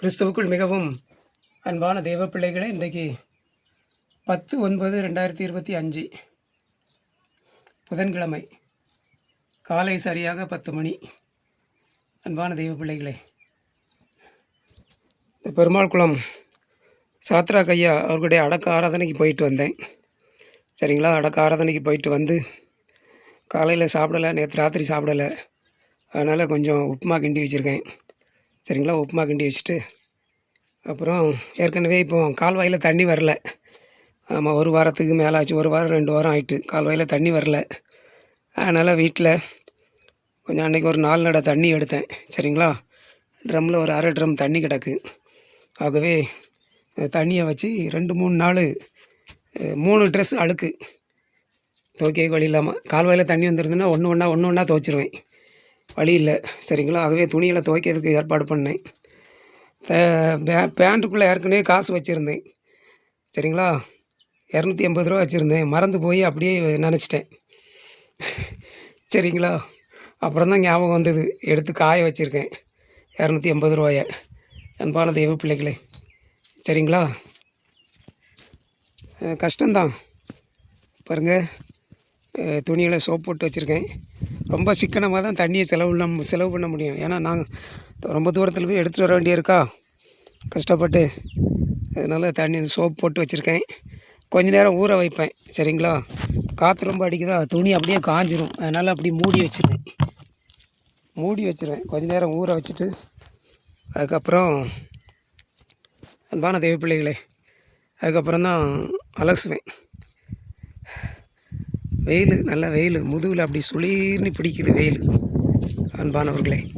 கிறிஸ்துவுக்குள் மிகவும் அன்பான தெய்வ பிள்ளைகளே இன்றைக்கு பத்து ஒன்பது ரெண்டாயிரத்தி இருபத்தி அஞ்சு புதன்கிழமை காலை சரியாக பத்து மணி. அன்பான தெய்வ பிள்ளைகளே இந்த பெருமாள் குளம் சாத்ரா கையா அவர்களுடைய அடக்க ஆராதனைக்கு போயிட்டு வந்தேன். சரிங்களா? அடக்க ஆராதனைக்கு போயிட்டு வந்து காலையில் சாப்பிடலை நேற்று ராத்திரி சாப்பிடலை. அதனால் கொஞ்சம் உப்புமா கிண்டி வச்சுருக்கேன். சரிங்களா? உப்புமா கிண்டி வச்சுட்டு அப்புறம் ஏற்கனவே இப்போ கால்வாயில் தண்ணி வரல. ஆமாம் ஒரு வாரத்துக்கு மேலே ஆச்சு ஒரு வாரம் ரெண்டு வாரம் ஆயிட்டு கால்வாயில் தண்ணி வரல. அதனால் வீட்டில் கொஞ்சம் அன்றைக்கி ஒரு நாலு நட தண்ணி எடுத்தேன். சரிங்களா? ட்ரம்மில் ஒரு அரை ட்ரம் தண்ணி கிடக்கு. ஆகவே தண்ணியை வச்சு ரெண்டு மூணு நாள் மூணு ட்ரெஸ் அழுக்கு. துவைக்க வழி இல்லாமல் கால்வாயில் தண்ணி வந்துருந்துன்னா ஒன்று ஒன்றா ஒன்று ஒன்றா துவைச்சிருவேன். வழி இல்லை. சரிங்களா? ஆகவே துணியில் துவைக்கிறதுக்கு ஏற்பாடு பண்ணேன். பேண்ட்டுக்குள்ளே ஏற்கனவே காசு வச்சுருந்தேன். சரிங்களா? இரநூத்தி எண்பது ரூபா வச்சுருந்தேன். மறந்து போய் அப்படியே நினச்சிட்டேன். சரிங்களா? அப்புறம் தான் ஞாபகம் வந்தது. எடுத்து காய வச்சுருக்கேன். இரநூத்தி எண்பது ரூபாய. அன்பான தெய்வ பிள்ளைகளே. சரிங்களா? கஷ்டந்தான் பாருங்கள் துணியில் சோப் போட்டு வச்சுருக்கேன். ரொம்ப சிக்கனமாக தான் தண்ணியை செலவு செலவு பண்ண முடியும். ஏன்னா நாங்கள் ரொம்ப தூரத்தில் போய் எடுத்துகிட்டு வர வேண்டியிருக்கா? கஷ்டப்பட்டு அதனால் தண்ணி சோப் போட்டு வச்சுருக்கேன். கொஞ்ச நேரம் ஊற வைப்பேன். சரிங்களா? காற்று ரொம்ப அடிக்குதா? துணி அப்படியே காஞ்சிரும். அதனால் அப்படி மூடி வச்சுருவேன். மூடி வச்சுருவேன். கொஞ்ச நேரம் ஊற வச்சுட்டு அதுக்கப்புறம் அன்பான தெய்வ பிள்ளைகளே அதுக்கப்புறம் தான் அலசுவேன். வெயில் நல்ல வெயில். முதுகில் அப்படி சுளீர்னு பிடிக்குது வெயில். அன்பானவர்களே.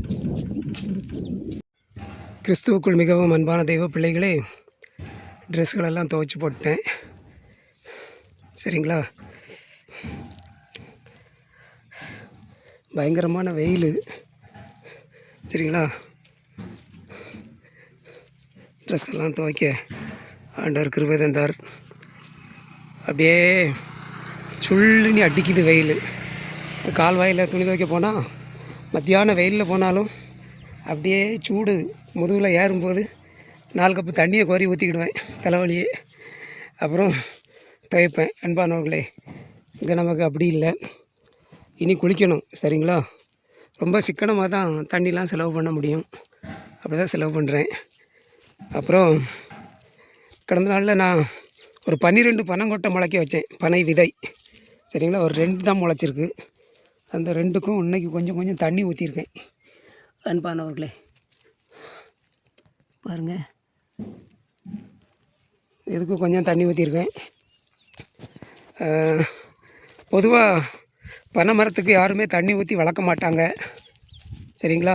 கிறிஸ்துவுக்குள் மிகவும் அன்பான தெய்வ பிள்ளைகளே ட்ரெஸ்களெல்லாம் துவைச்சி போட்டேன் சரிங்களா? பயங்கரமான வெயில். சரிங்களா? ட்ரெஸ் எல்லாம் துவைக்க ஆண்டவர் கிருபை தந்தார். அப்படியே சுள்ளுன்னு அடிக்குது வெயில். கால்வாயில் துணி துவைக்க போனால் மத்தியான வெயிலில் போனாலும் அப்படியே சூடு முதுகில் ஏறும்போது நாலு கப்பு தண்ணியை கோரி ஊற்றிக்கிடுவேன் தலைவலியே. அப்புறம் துவைப்பேன். அன்பானவர்களே இங்கே நமக்கு அப்படி இல்லை. இனி குளிக்கணும் சரிங்களா? ரொம்ப சிக்கனமாக தான் தண்ணிலாம் செலவு பண்ண முடியும். அப்படி தான் செலவு பண்ணுறேன் அப்புறம் கடந்த நாளில் நான் ஒரு பன்னிரெண்டு பனங்கொட்டை முளைக்க வச்சேன் பனை விதை. சரிங்களா? ஒரு ரெண்டு தான் முளைச்சிருக்கு. அந்த ரெண்டுக்கும் இன்னைக்கு கொஞ்சம் கொஞ்சம் தண்ணி ஊற்றிருக்கேன் அன்பானவர்களே பாருங்கள் இதுக்கு கொஞ்சம் தண்ணி ஊற்றிருக்கேன் பொதுவாக பனை மரத்துக்கு யாருமே தண்ணி ஊற்றி வளர்க்க மாட்டாங்க. சரிங்களா?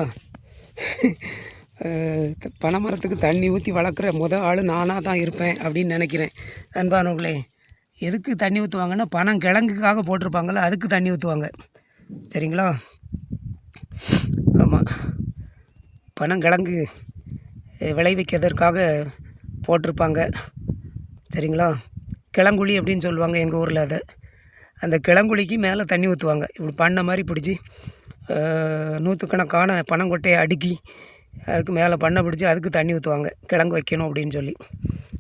பனை மரத்துக்கு தண்ணி ஊற்றி வளர்க்குற முத ஆள் நானாக தான் இருப்பேன் அப்படின்னு நினைக்கிறேன். அன்பானவர்களே எதுக்கு தண்ணி ஊற்றுவாங்கன்னா பணம் கிழங்குக்காக போட்டிருப்பாங்களே அதுக்கு தண்ணி ஊற்றுவாங்க சரிங்களா? ஆமாம் பனங்கிழங்கு விளைவிக்கிறதற்காக போட்டிருப்பாங்க. சரிங்களா? கிழங்குழி அப்படின்னு சொல்லுவாங்க எங்கள் ஊரில் அதை. அந்த கிழங்குழிக்கு மேலே தண்ணி ஊற்றுவாங்க இப்படி பண்ண மாதிரி பிடிச்சி நூற்றுக்கணக்கான பனங்கொட்டையை அடுக்கி அதுக்கு மேலே பண்ணை பிடிச்சி அதுக்கு தண்ணி ஊற்றுவாங்க கிழங்கு வைக்கணும் அப்படின்னு சொல்லி.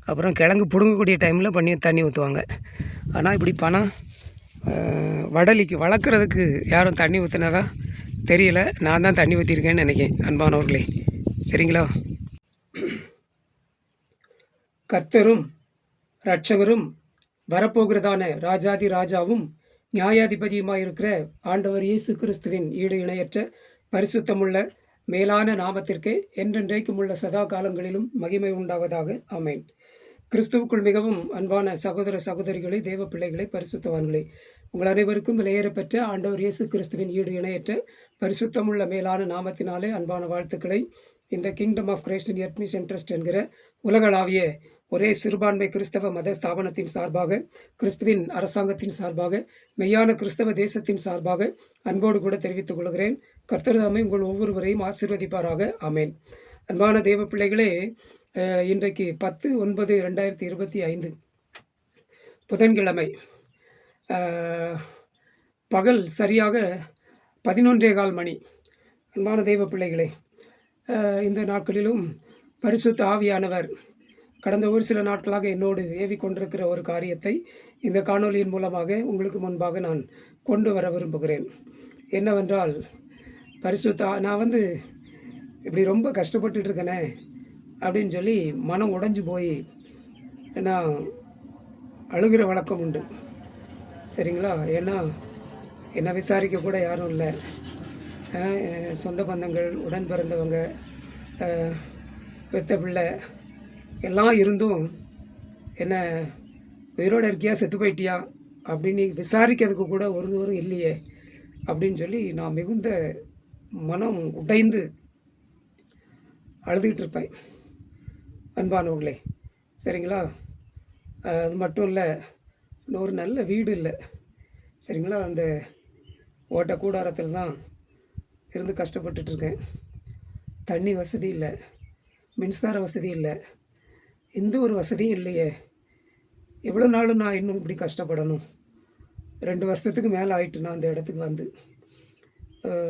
அப்புறம் கிழங்கு பிடுங்கக்கூடிய டைமில் பண்ணி தண்ணி ஊற்றுவாங்க ஆனால் இப்படி பணம் வடலிக்கு வளர்க்குறதுக்கு யாரும் தண்ணி ஊற்றுனதா தெரியல. நான் தான் தண்ணி ஊற்றிருக்கேன்னு நினைக்கிறேன் அன்பானவர்களே. சரிங்களா? கர்த்தரும் இரட்சகரும் வரப்போகிறதான ராஜாதி ராஜாவும் நியாயாதிபதியுமாக இருக்கிற ஆண்டவர் இயேசு கிறிஸ்துவின் ஈடு இணையற்ற பரிசுத்தமுள்ள மேலான நாமத்திற்கு என்றென்றைக்கும் உள்ள சதா காலங்களிலும் மகிமை உண்டாவதாக. அமேன் கிறிஸ்துவுக்குள் மிகவும் அன்பான சகோதர சகோதரிகளே தேவ பிள்ளைகளை பரிசுத்தவான்களே உங்கள் அனைவருக்கும் விலையேறப்பெற்ற ஆண்டவர் இயேசு கிறிஸ்துவின் ஈடு இணையற்ற பரிசுத்தமுள்ள மேலான நாமத்தினாலே அன்பான வாழ்த்துக்களை. இந்த kingdom of Christian earth mission trust என்கிற உலகளாவிய ஒரே சிறுபான்மை கிறிஸ்தவ மத ஸ்தாபனத்தின் சார்பாக கிறிஸ்துவின் அரசாங்கத்தின் சார்பாக மெய்யான கிறிஸ்தவ தேசத்தின் சார்பாக அன்போடு கூட தெரிவித்துக் கொள்கிறேன். கர்த்தர்தாமை உங்கள் ஒவ்வொருவரையும் ஆசீர்வதிப்பாராக. ஆமேன். அன்பான தேவ பிள்ளைகளே இன்றைக்கு பத்து ஒன்பது ரெண்டாயிரத்தி இருபத்தி ஐந்து புதன்கிழமை. பகல் சரியாக பதினொன்றே கால் மணி. அன்பான தெய்வ பிள்ளைகளே இந்த நாட்களிலும் பரிசுத்த ஆவியானவர் கடந்த ஒரு சில நாட்களாக என்னோடு ஏவி கொண்டிருக்கிற ஒரு காரியத்தை இந்த காணொலியின் மூலமாக உங்களுக்கு முன்பாக நான் கொண்டு வர விரும்புகிறேன். என்னவென்றால் பரிசுத்த நான் வந்து இப்படி ரொம்ப கஷ்டப்பட்டுட்டு இருக்கேனே அப்படின்னு சொல்லி மனம் உடஞ்சி போய் நான் அழுகிற வழக்கம் உண்டு. சரிங்களா? ஏன்னா என்னை விசாரிக்க கூட யாரும் இல்லை. சொந்த பந்தங்கள் உடன் பிறந்தவங்க பெத்த பிள்ளை எல்லாம் இருந்தும் என்ன உயிரோடு இருக்கியா செத்து போயிட்டியா அப்படின்னு விசாரிக்கிறதுக்கு கூட ஒருவரும் இல்லையே அப்படின்னு சொல்லி நான் மிகுந்த மனம் உடைந்து அழுதுகிட்டு இருப்பேன். அன்பானவங்களே சரிங்களா? அது மட்டும் இல்லை இன்னும் ஒரு நல்ல வீடு இல்லை. சரிங்களா? அந்த ஓட்ட கூடாரத்தில் தான் இருந்து கஷ்டப்பட்டுட்ருக்கேன் தண்ணி வசதி இல்லை. மின்சார வசதி இல்லை. எந்த ஒரு வசதியும் இல்லையே. எவ்வளோ நாளும் நான் இன்னும் இப்படி கஷ்டப்படணும். ரெண்டு வருஷத்துக்கு மேலே ஆயிட்டு நான் அந்த இடத்துக்கு வந்து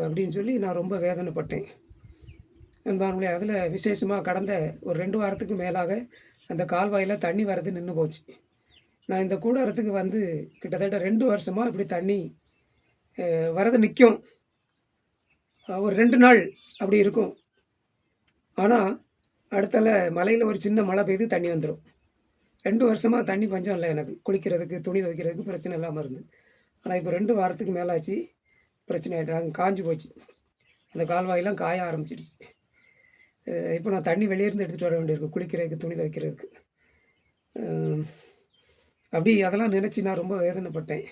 அப்படின்னு சொல்லி நான் ரொம்ப வேதனைப்பட்டேன். என்பார்களே அதில் விசேஷமாக கடந்த ஒரு ரெண்டு வாரத்துக்கு மேலாக அந்த கால்வாயில் தண்ணி வரது நின்று போச்சு. நான் இந்த கூடாரத்துக்கு வந்து கிட்டத்தட்ட ரெண்டு வருஷமாக இப்படி தண்ணி வரது நிற்கும் ஒரு ரெண்டு நாள் அப்படி இருக்கும். ஆனால் அடுத்தால மலையில் ஒரு சின்ன மழை பெய்து தண்ணி வந்துடும் ரெண்டு வருஷமாக தண்ணி பஞ்சம் இல்லை எனக்கு. குளிக்கிறதுக்கு துணி துவைக்கிறதுக்கு பிரச்சனை இல்லாமல் இருந்து. ஆனால் இப்போ ரெண்டு வாரத்துக்கு மேலாச்சு. பிரச்சனை ஆகிட்டு அங்கே காஞ்சி போச்சு. அந்த கால்வாயெல்லாம் காய ஆரம்பிச்சிடுச்சு. இப்போ நான் தண்ணி வெளியேருந்து எடுத்துகிட்டு வர வேண்டியிருக்கு. குளிக்கிறதுக்கு துணி துவைக்கிறதுக்கு. அப்படி அதெல்லாம் நினச்சி நான் ரொம்ப வேதனைப்பட்டேன்.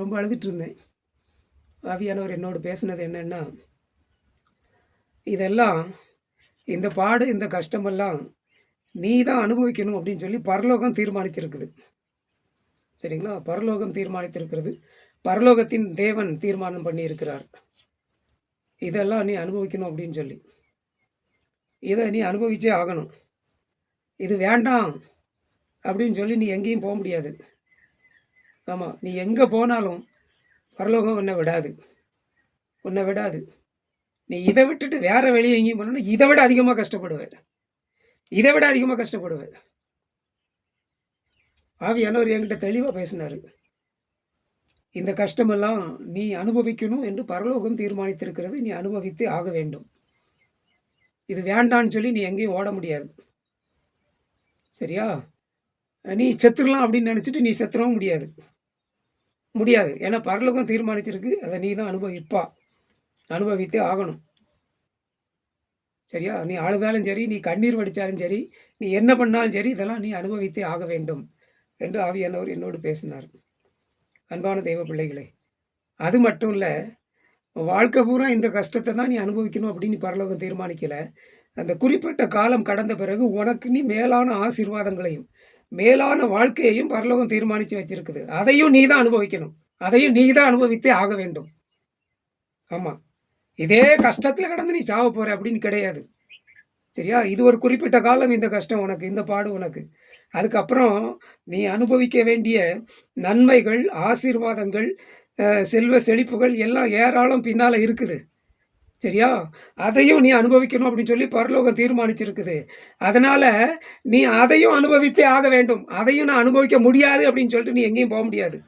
ரொம்ப அழுதுட்டு இருந்தேன் ஆவியானவர் என்னோடு பேசுனது என்னென்னா இதெல்லாம் இந்த பாடு இந்த கஷ்டமெல்லாம் நீ தான் அனுபவிக்கணும் அப்படின்னு சொல்லி பரலோகம் தீர்மானிச்சிருக்குது. சரிங்களா? பரலோகம் தீர்மானித்திருக்கிறது. பரலோகத்தின் தேவன் தீர்மானம் பண்ணியிருக்கிறார். இதெல்லாம் நீ அனுபவிக்கணும் அப்படின்னு சொல்லி. இதை நீ அனுபவிச்சே ஆகணும். இது வேண்டாம். அப்படின்னு சொல்லி நீ எங்கேயும் போக முடியாது. ஆமாம் நீ எங்கே போனாலும் பரலோகம் உன்னை விடாது. உன்னை விடாது. நீ இதை விட்டுட்டு வேறு வெளியே எங்கேயும் போனோம்னா இதை விட அதிகமாக கஷ்டப்படுவேன் இதை விட அதிகமாக கஷ்டப்படுவேன் ஆவியானவர் என்கிட்ட தெளிவாக பேசினார். இந்த கஷ்டமெல்லாம் நீ அனுபவிக்கணும் என்று பரலோகம் தீர்மானித்திருக்கிறது. நீ அனுபவித்தே ஆக வேண்டும். இது வேண்டான்னு சொல்லி நீ எங்கேயும் ஓட முடியாது. சரியா? நீ செத்துடலாம் அப்படின்னு நினச்சிட்டு நீ செத்துறவும் முடியாது. முடியாது. ஏன்னா பரலோகம் தீர்மானிச்சிருக்கு. அதை நீ தான் அனுபவிப்பா. அனுபவித்தே ஆகணும். சரியா? நீ அழுதாலும் சரி நீ கண்ணீர் வடித்தாலும் சரி நீ என்ன பண்ணாலும் சரி இதெல்லாம் நீ அனுபவித்தே ஆக வேண்டும் என்று ஆவியானவர் என்னோடு பேசினார். அன்பான தெய்வ பிள்ளைகளே அது மட்டும் இல்லை வாழ்க்கை பூரா இந்த கஷ்டத்தை தான் நீ அனுபவிக்கணும் அப்படின்னு பரலோகம் தீர்மானிக்கலை. அந்த குறிப்பிட்ட காலம் கடந்த பிறகு உனக்கு நீ மேலான ஆசீர்வாதங்களையும் மேலான வாழ்க்கையையும் பரலோகம் தீர்மானித்து வச்சிருக்குது. அதையும் நீ தான் அனுபவிக்கணும். அதையும் நீ தான் அனுபவித்தே ஆக வேண்டும். ஆமாம் இதே கஷ்டத்தில் கடந்து நீ சாவ போகிற அப்படின்னு கிடையாது. சரியா? இது ஒரு குறிப்பிட்ட காலம் இந்த கஷ்டம் உனக்கு இந்த பாடு உனக்கு. அதுக்கப்புறம் நீ அனுபவிக்க வேண்டிய நன்மைகள் ஆசீர்வாதங்கள் செல்வ செழிப்புகள் எல்லாம் ஏராளம் பின்னால் இருக்குது. சரியா? அதையும் நீ அனுபவிக்கணும் அப்படின்னு சொல்லி பரலோகம் தீர்மானிச்சிருக்குது. அதனால நீ அதையும் அனுபவித்தே ஆக வேண்டும். அதையும் நான் அனுபவிக்க முடியாது அப்படின்னு சொல்லிட்டு நீ எங்கேயும் போக முடியாது.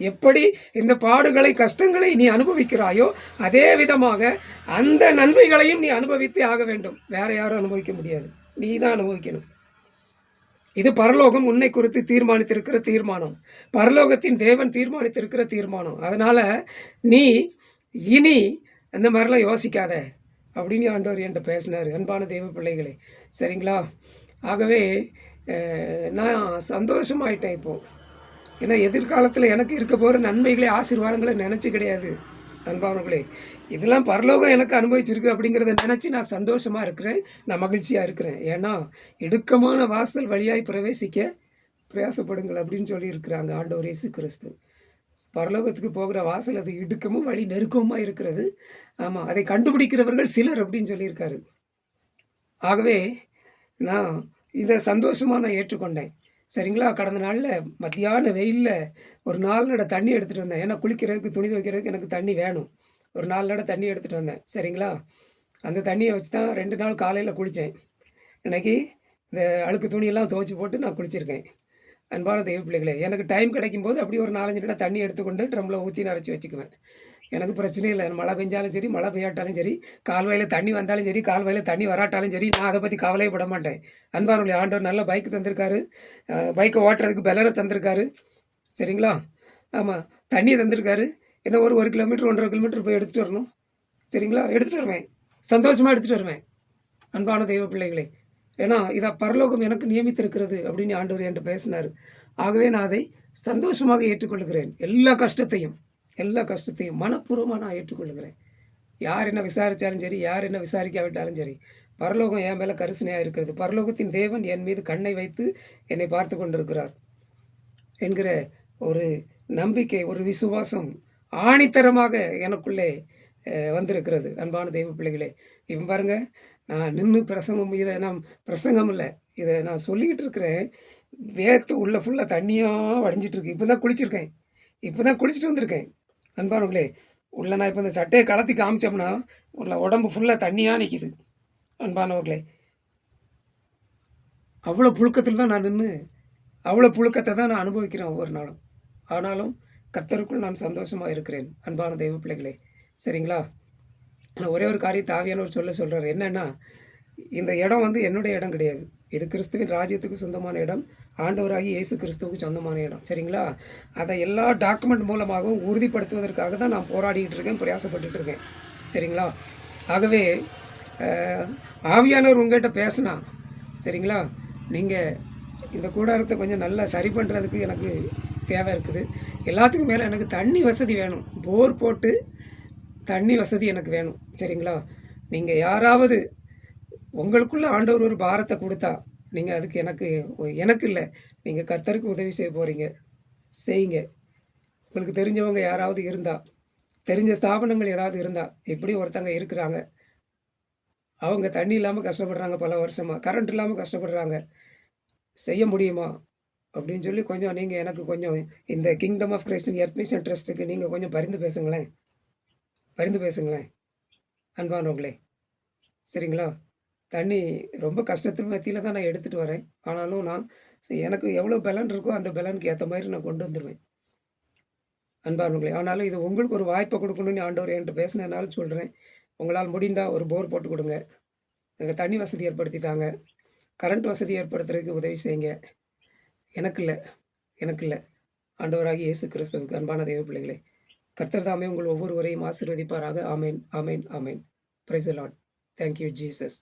எப்படி இந்த பாடுகளை கஷ்டங்களை நீ அனுபவிக்கிறாயோ அதே விதமாக அந்த நன்மைகளையும் நீ அனுபவித்தே ஆக வேண்டும். வேற யாரும் அனுபவிக்க முடியாது. நீ தான் அனுபவிக்கணும். இது பரலோகம் உன்னை குறித்து தீர்மானித்திருக்கிற தீர்மானம். பரலோகத்தின் தேவன் தீர்மானித்திருக்கிற தீர்மானம். அதனால் நீ இனி அந்த மாதிரிலாம் யோசிக்காத அப்படின்னு ஆண்டவர் என்கிட்ட பேசினார். அன்பான தெய்வ பிள்ளைகளே சரிங்களா? ஆகவே நான் சந்தோஷமாயிட்டேன் இப்போது ஏன்னா எதிர்காலத்தில் எனக்கு இருக்க போகிற நன்மைகளை ஆசீர்வாதங்களை நினச்சி கிடையாது. அன்பானவர்களே இதெல்லாம் பரலோகம் எனக்கு அனுபவிச்சிருக்கு அப்படிங்கிறத நினச்சி நான் சந்தோஷமாக இருக்கிறேன். நான் மகிழ்ச்சியாக இருக்கிறேன். ஏன்னா இடுக்கமான வாசல் வழியாய் பிரவேசிக்க பிரயாசப்படுங்கள் அப்படின்னு சொல்லியிருக்கிறாங்க ஆண்டவர் இயேசு கிறிஸ்து. பரலோகத்துக்கு போகிற வாசல் அது இடுக்கமும் வழி நெருக்கமாக இருக்கிறது. ஆமாம் அதை கண்டுபிடிக்கிறவர்கள் சிலர் அப்படின்னு சொல்லியிருக்காரு. ஆகவே நான் இதை சந்தோஷமாக நான் ஏற்றுக்கொண்டேன். சரிங்களா? கடந்த நாளில் மத்தியான வெயிலில் ஒரு நாலு நட தண்ணி எடுத்துகிட்டு வந்தேன். ஏன்னா குளிக்கிறதுக்கு துணி துவைக்கிறதுக்கு எனக்கு தண்ணி வேணும். ஒரு நாலு நட தண்ணி எடுத்துகிட்டு வந்தேன். சரிங்களா? அந்த தண்ணியை வச்சு தான் ரெண்டு நாள் காலையில் குளித்தேன் இன்னைக்கு இந்த அழுக்கு துணியெல்லாம் துவைச்சி போட்டு நான் குளிச்சிருக்கேன். அன்பான தெய்வ பிள்ளைகளே எனக்கு டைம் கிடைக்கும் போது அப்படி ஒரு நாலஞ்சு லிட்டர் தண்ணி எடுத்துக்கொண்டு ட்ரம்மில் ஊற்றி நிறச்சி வச்சுக்குவேன். எனக்கு பிரச்சனை இல்லை. மழை பெஞ்சாலும் சரி மழை பெய்யாட்டாலும் சரி கால்வாயில் தண்ணி வந்தாலும் சரி கால்வாயில் தண்ணி வராட்டாலும் சரி நான் அதை பற்றி கவலையே பட மாட்டேன். அன்பானுடைய ஆண்டவர் நல்ல பைக் தந்திருக்காரு. பைக்கை ஓட்டுறதுக்கு பெலரை தந்திருக்காரு. சரிங்களா? ஆமாம் தண்ணி தந்திருக்காரு. என்ன ஒரு ஒரு கிலோமீட்டர் ஒன்றரை கிலோமீட்டர் போய் எடுத்துகிட்டு வரணும். சரிங்களா? எடுத்துகிட்டு வருவேன். சந்தோஷமாக எடுத்துகிட்டு வருவேன். அன்பான தெய்வ பிள்ளைகளே ஏன்னா இதை பரலோகம் எனக்கு நியமித்திருக்கிறது அப்படின்னு ஆண்டவர் என்று பேசினார். ஆகவே நான் அதை சந்தோஷமாக ஏற்றுக்கொள்கிறேன். எல்லா கஷ்டத்தையும் எல்லா கஷ்டத்தையும் மனப்பூர்வமாக நான் ஏற்றுக்கொள்கிறேன். யார் என்ன விசாரித்தாலும் சரி யார் என்ன விசாரிக்காவிட்டாலும் சரி பரலோகம் என் மேலே கரிசனையாக இருக்கிறது. பரலோகத்தின் தேவன் என் மீது கண்ணை வைத்து என்னை பார்த்து கொண்டிருக்கிறார் என்கிற ஒரு நம்பிக்கை ஒரு விசுவாசம் ஆணித்தரமாக எனக்குள்ளே வந்திருக்கிறது. அன்பான தெய்வ பிள்ளைகளே இவன் பாருங்கள் நான் நின்று பிரசங்கம் இதை நான் பிரசங்கம் இல்லை. இதை நான் சொல்லிக்கிட்டு இருக்கிறேன். வேர்த்து உள்ளே ஃபுல்லாக தண்ணியாக வடிஞ்சிட்ருக்கு இப்போ தான் குளிச்சிருக்கேன். இப்போ தான் குளிச்சுட்டு வந்திருக்கேன். அன்பானவங்களே உள்ள நான் இப்போ இந்த சட்டையை கலத்தி காமிச்சோம்னா உள்ள உடம்பு ஃபுல்லாக தண்ணியாக நிற்கிது அன்பானவர்களே அவ்வளோ புழுக்கத்தில் தான் நான் நின்று அவ்வளோ புழுக்கத்தை தான் நான் அனுபவிக்கிறேன் ஒவ்வொரு நாளும். ஆனாலும் கத்தருக்குள் நான் சந்தோஷமாக இருக்கிறேன். அன்பான தெய்வ பிள்ளைகளே சரிங்களா? நான் ஒரே ஒரு காரியத்தை ஆவியான ஒரு சொல்ல சொல்கிறார் என்னென்னா இந்த இடம் வந்து என்னுடைய இடம் கிடையாது. இது கிறிஸ்துவின் ராஜ்யத்துக்கு சொந்தமான இடம். ஆண்டவராகி இயேசு கிறிஸ்துவுக்கு சொந்தமான இடம். சரிங்களா? அதை எல்லா டாக்குமெண்ட் மூலமாகவும் உறுதிப்படுத்துவதற்காக தான் நான் போராடிக்கிட்டு இருக்கேன் பிரயாசப்பட்டுட்டு இருக்கேன். சரிங்களா? ஆகவே ஆவியானவர் உங்கள்கிட்ட பேசினா சரிங்களா? நீங்கள் இந்த கூடாரத்தை கொஞ்சம் நல்லா சரி பண்ணுறதுக்கு எனக்கு தேவை இருக்குது. எல்லாத்துக்கும் மேலே எனக்கு தண்ணி வசதி வேணும். போர் போட்டு தண்ணி வசதி எனக்கு வேணும் சரிங்களா? நீங்கள் யாராவது உங்களுக்குள்ளே ஆண்டவர் ஒரு பாரத்தை கொடுத்தா நீங்கள் அதுக்கு எனக்கு எனக்கு இல்லை நீங்கள் கத்தருக்கு உதவி செய்ய போகிறீங்க செய்யுங்க. உங்களுக்கு தெரிஞ்சவங்க யாராவது இருந்தால் தெரிஞ்ச ஸ்தாபனங்கள் ஏதாவது இருந்தால் எப்படி ஒருத்தங்க இருக்கிறாங்க அவங்க தண்ணி இல்லாமல் கஷ்டப்படுறாங்க பல வருஷமாக கரண்ட் இல்லாமல் கஷ்டப்படுறாங்க செய்ய முடியுமா? அப்படின்னு சொல்லி கொஞ்சம் நீங்கள் எனக்கு கொஞ்சம் இந்த kingdom of Christian earth mission ட்ரஸ்ட்டுக்கு நீங்கள் கொஞ்சம் பரிந்து பேசுங்களேன். பரிந்து பேசுங்களேன். அன்பானவங்களே சரிங்களா? தண்ணி ரொம்ப கஷ்டத்தின் மத்தியில் தான் நான் எடுத்துகிட்டு வரேன். ஆனாலும் நான் எனக்கு எவ்வளோ பலன் இருக்கோ அந்த பலனுக்கு ஏற்ற மாதிரி நான் கொண்டு வந்துடுவேன் அன்பானவங்களே ஆனாலும் இது உங்களுக்கு ஒரு வாய்ப்பை கொடுக்கணும்னு ஆண்டவர் என்கிட்ட பேசினாலும் சொல்கிறேன் உங்களால் முடிந்தால் ஒரு போர் போட்டு கொடுங்க. எங்கள் தண்ணி வசதி ஏற்படுத்தி தாங்க கரண்ட் வசதி ஏற்படுத்துறதுக்கு உதவி செய்யுங்க. எனக்கு இல்லை எனக்கு இல்லை ஆண்டவராகி இயேசு கிறிஸ்துவுக்கு அன்பான தெய்வ பிள்ளைகளே கர்த்தர் தாமே உங்கள் ஒவ்வொருவரையும் ஆசிர்வதிப்பாராக. ஆமேன் ஆமேன் அமேன் praise Lord thank you Jesus